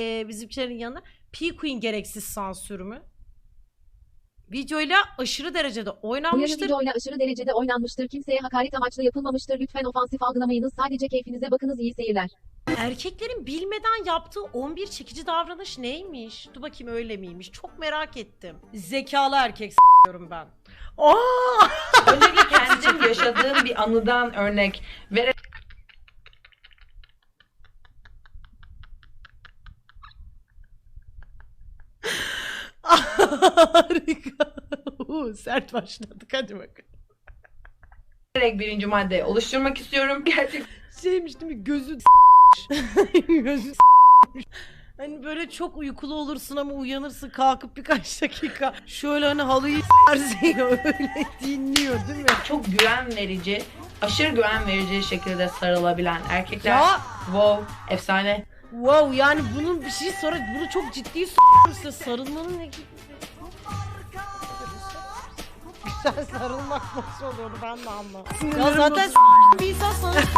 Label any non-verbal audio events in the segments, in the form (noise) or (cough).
e, bizimkilerin yanına P Queen gereksiz sansür mü? Videoyla aşırı derecede oynanmıştır. videoyla aşırı derecede oynanmıştır. Kimseye hakaret amaçlı yapılmamıştır. Lütfen ofansif algılamayınız. Sadece keyfinize bakınız. İyi seyirler. Erkeklerin bilmeden yaptığı 11 çekici davranış neymiş? Dur bakayım öyle miymiş? Çok merak ettim. Zekalı erkek s**yorum ben. Aa! Öncelikle kendim yaşadığım bir anıdan örnek vererek Harika. Uu, sert başladık hadi bakalım. birinci maddeyi oluşturmak istiyorum. Gerçekten Şeymiş değil mi gözü gözü Hani böyle çok uykulu olursun ama uyanırsın kalkıp birkaç dakika şöyle hani halıyı s**ersin öyle dinliyor değil mi? çok güven verici, aşırı güven verici şekilde sarılabilen erkekler. Ya Wow, efsane. Wow yani bunun bir şey sonra bunu çok ciddi size sarılmanın ne Güzel sarılmak nasıl oluyordu ben de anlamadım. Ya zaten s- bir insan sana s-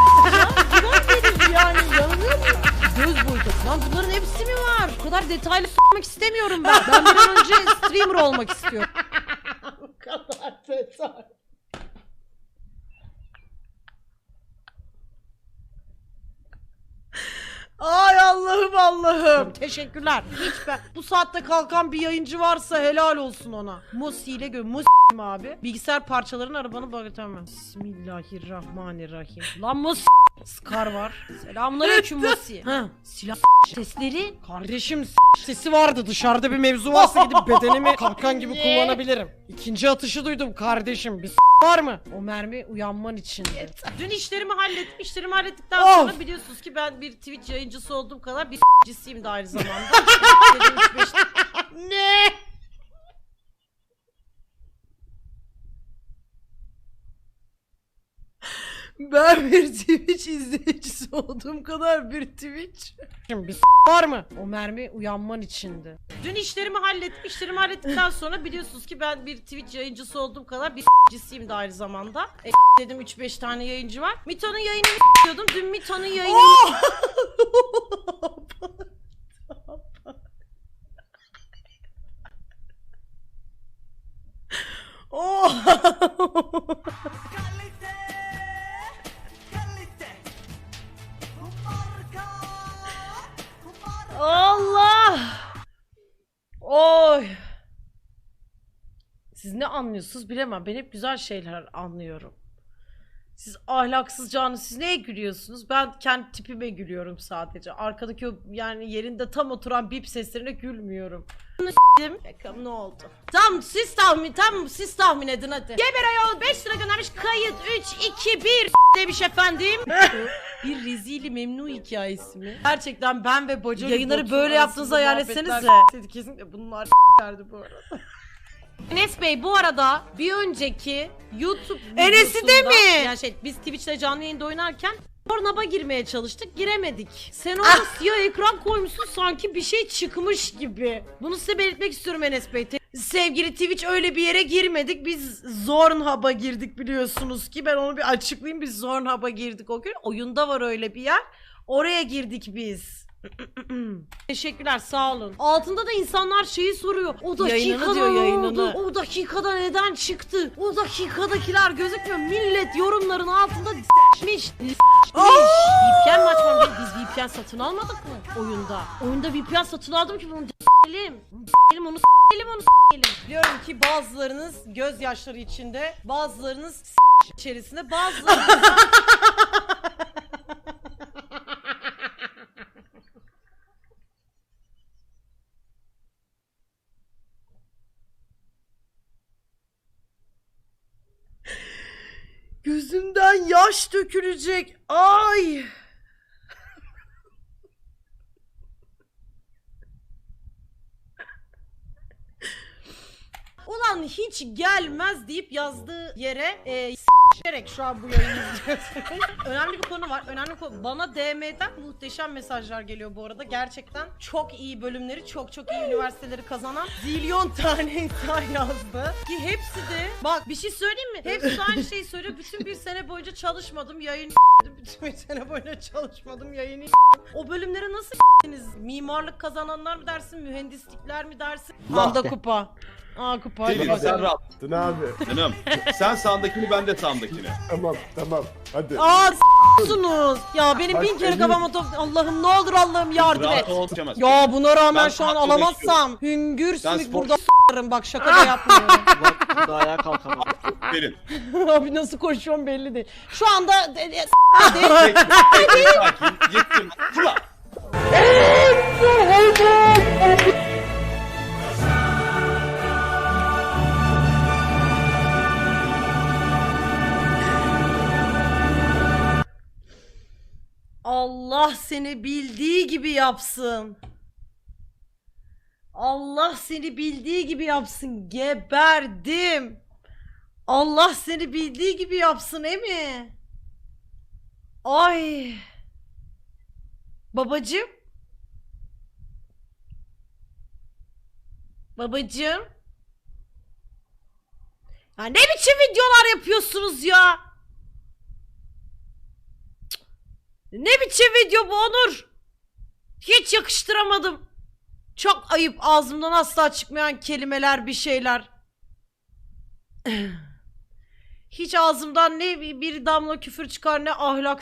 yani yanılıyor muyum? Göz boyutu. Lan bunların hepsi mi var? Bu kadar detaylı s**mak istemiyorum ben. Ben bir an önce streamer olmak istiyorum. (laughs) Bu kadar detay. Ay Allah'ım. Teşekkürler. Hiç ben bu saatte kalkan bir yayıncı varsa helal olsun ona. Mosi ile gö Mosi mi abi? Bilgisayar parçalarını arabanı bağlatamam. Bismillahirrahmanirrahim. Lan Mosi Scar var. Selamünaleyküm Mosi. Ha, silah sesleri. Kardeşim sesi vardı. Dışarıda bir mevzu varsa gidip bedenimi (laughs) kalkan gibi kullanabilirim. İkinci atışı duydum kardeşim. Bir var mı? O mermi uyanman için. Dün işlerimi hallettim. İşlerimi hallettikten Of! sonra biliyorsunuz ki ben bir Twitch yayıncısı olduğum kadar bir cisiyim de aynı zamanda. (laughs) Dedim üç beş- ne? Ben (laughs) bir Twitch izleyicisi olduğum kadar bir Twitch. Bir var mı? O mermi uyanman içindi. Dün işlerimi hallettim. İşlerimi hallettikten sonra biliyorsunuz ki ben bir Twitch yayıncısı olduğum kadar bir cisiyim de aynı zamanda. E, dedim 3-5 tane yayıncı var. Mito'nun yayınını diyordum. Dün Mito'nun yayını... Oh! (laughs) Siz ne anlıyorsunuz bilemem. Ben hep güzel şeyler anlıyorum. Siz ahlaksızcağını siz neye gülüyorsunuz? Ben kendi tipime gülüyorum sadece. Arkadaki o yani yerinde tam oturan bip seslerine gülmüyorum. S**tim. Bakalım ne oldu? Tam siz tahmin tam siz tahmin edin hadi. Geber ayol 5 lira göndermiş. Kayıt 3 2 1 demiş efendim. (laughs) bir rezili memnu hikayesi mi? Gerçekten ben ve Baca Yayınları böyle yaptığınızı hayal etsenize. Kesinlikle bunlar s**lerdi bu arada. Enes Bey bu arada bir önceki YouTube Enes'i de videosunda- mi? Yani şey biz Twitch'te canlı yayında oynarken Pornhub'a girmeye çalıştık giremedik. Sen orada siyah ekran koymuşsun sanki bir şey çıkmış gibi. Bunu size belirtmek istiyorum Enes Bey. Te- Sevgili Twitch öyle bir yere girmedik. Biz Zornhub'a girdik biliyorsunuz ki. Ben onu bir açıklayayım. Biz Zornhub'a girdik o gün. Oyunda var öyle bir yer. Oraya girdik biz. (clears throat) Teşekkürler sağ olun. Altında da insanlar şeyi soruyor. O dakikada diyor, ne yayınını. oldu? O dakikada neden çıktı? O dakikadakiler gözükmüyor. Millet yorumların altında s**miş. VPN mi açmam gerek? Biz VPN satın almadık mı oyunda? Oyunda VPN satın aldım ki bunu s**elim. S**elim onu s**elim onu s**elim. Biliyorum ki bazılarınız gözyaşları içinde, bazılarınız s*** içerisinde, bazılarınız (laughs) Gözümden yaş dökülecek. Ay. Ulan hiç gelmez deyip yazdığı yere e, s**erek şu an bu yayını izliyorsunuz. (laughs) önemli bir konu var. Önemli bir konu. Bana DM'den muhteşem mesajlar geliyor bu arada. Gerçekten çok iyi bölümleri, çok çok iyi üniversiteleri kazanan zilyon tane insan yazdı. Ki hepsi de bak bir şey söyleyeyim mi? Hepsi aynı şeyi söylüyor. Bütün bir sene boyunca çalışmadım. Yayın (laughs) bütün bir sene boyunca çalışmadım. Yayını (laughs) o bölümleri nasıl? Mimarlık kazananlar mı dersin? Mühendislikler mi dersin? Allah. Anda kupa. Aa kupa. sen rahat. Dın abi. Canım. Sen sağındakini ben de sağımdakini. Tamam tamam. Hadi. Aa s**sunuz. Ya benim bin kere kafama top... Allah'ım ne olur Allah'ım yardım et. Rahat. Ya buna rağmen Ben şu an alamazsam hüngür Sen sümük spor- burada s**arım bak şaka da yapmıyorum. Bak daha ayağa kalkamam. Verin. Abi nasıl koşuyorum belli değil. Şu anda e, e, s*** bekle, Sakin. Yettim. Fırla. Allah seni bildiği gibi yapsın. Allah seni bildiği gibi yapsın. Geberdim. Allah seni bildiği gibi yapsın Emi. Ay. Babacım. Babacım. Ya ne biçim videolar yapıyorsunuz ya? Ne biçim video bu Onur? Hiç yakıştıramadım. Çok ayıp ağzımdan asla çıkmayan kelimeler bir şeyler. (clears throat) Hiç ağzımdan ne bir damla küfür çıkar ne ahlak